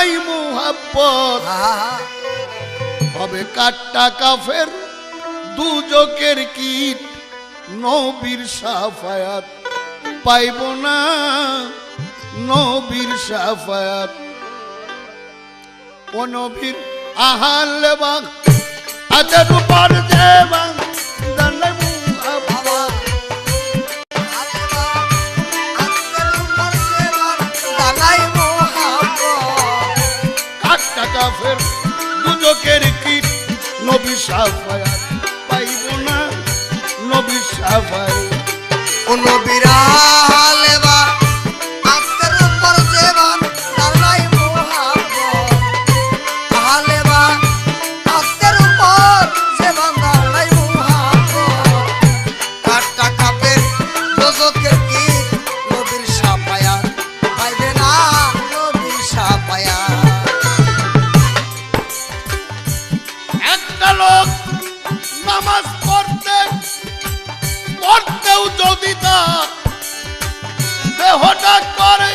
নাই মোহাব্বত। হবে কাট্টা কাফের দুজকের কীট নবীর সাফায়াত। পাইব না নবীর সাফায়াত। ও নবীর আহাল বাং আজের উপর যে নবী সাফায়াত পাইব না নবী সাফায়। ও নবীরা! দেহটা করে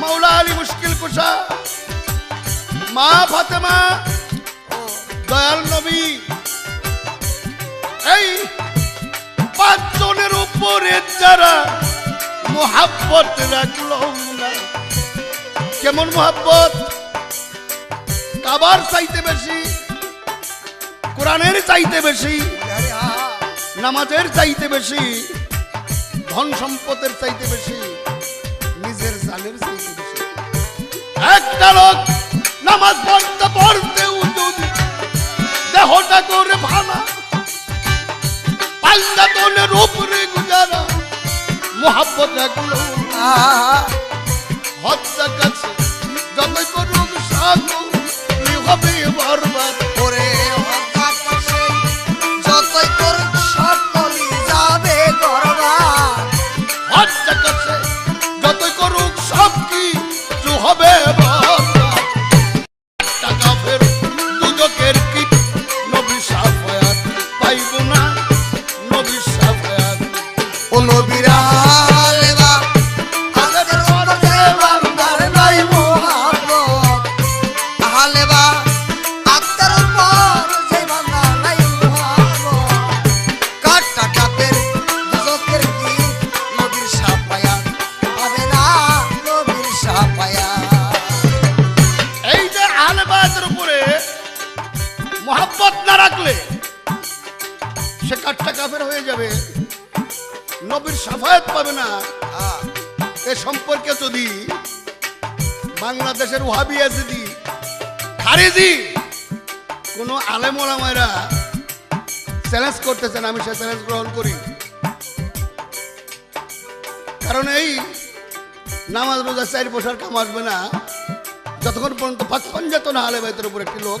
মৌলা মুশকিল মা ফাতেমা, দয়াল নবী। পাঁচজনের উপরে যারা মোহাব্বত রাখল কেমন মোহাব্বত? কাবার চাইতে বেশি। কোরআনের চাইতে বেশি নামাজের চাইতে বেশি ধন সম্পদের চাইতে বেশি নিজের জানের চাইতে বেশি। একটা লোক নামাজ পড়তে পড়তেও যদি দেহটা করে ভাঙা পাল্লা তলের উপরে গুজারা মোহাব্বত আহা, হত্যা কাছে যতই করুক সাগু হবে বরবাদ মোহাব্বত না রাখলে সে কাঠটা কাফের হয়ে যাবে। নবীর সাফায়াত পাবে না। এ সম্পর্কে যদি বাংলাদেশের ওহাবি যদি খারিজি কোনো আলেম ওলামায়রা চ্যালেঞ্জ করতেছেন আমি সে চ্যালেঞ্জ গ্রহণ করি। কারণ এই নামাজ রোজা চার বছর কাম আসবে না। যতক্ষণ পর্যন্ত পাঁচক্ষণ যেত না আলে বাইতের উপর একটি লোক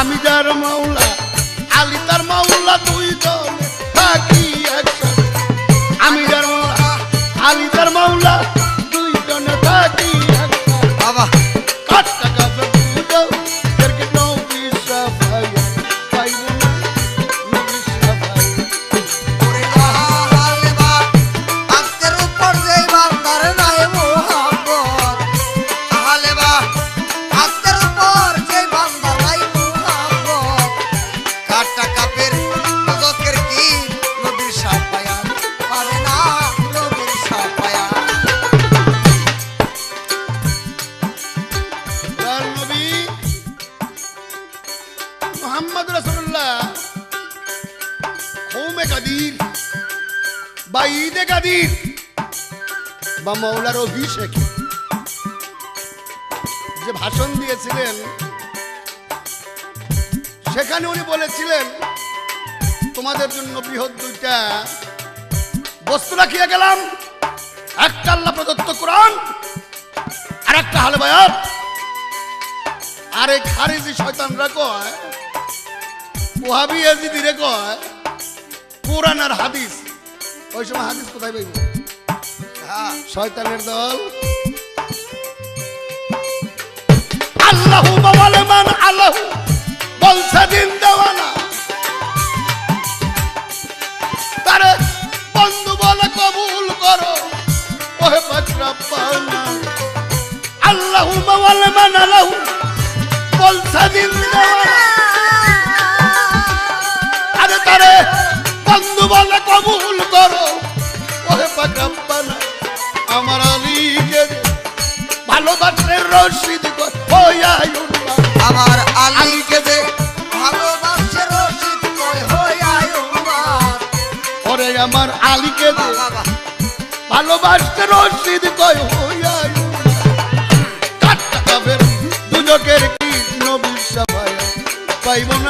আমি যার মাওলা আলি তার মাওলা দুই জন কাদির বা মৌলার অভিষেক যে ভাষণ দিয়েছিলেন সেখানে উনি বলেছিলেন তোমাদের জন্য বৃহৎ দুইটা বস্তু রাখিয়া গেলাম একটা আল্লাহ প্রদত্ত কোরআন আর একটা হালে বায়াত আর এই খারিজি শয়তানরা কয় ওহাবি এজিদি রে কয় কোরআন আর হাদিস ওই সময় হাদিস কোথায় পাইব? হ্যাঁ শয়তানের দল। আল্লাহু মান আল্লাহু বলছে দিন দেওয়ানা। তারে বন্ধু বলে কবুল করো ওহে মান বলছে দিন দেওয়ানা। আরে তারে বন্ধু বলে কবুল করো। পাকাপ্পানা আমার আলীকে ভালোবাসের রশিদ হইয়া আমার আলীকে যে ভালোবাসে রশিদ ওরে আমার আলীকে দে ভালোবাসতে রশিদ কাটটা কাবের দুজকের কি নবী সাফায়াত পাইব না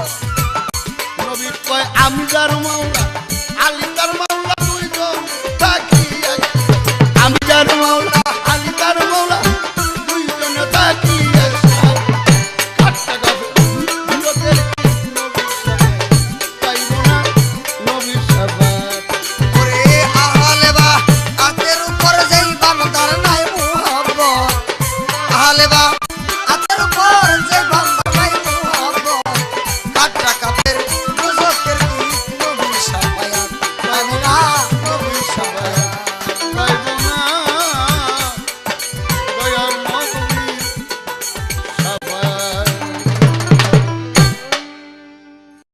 নবী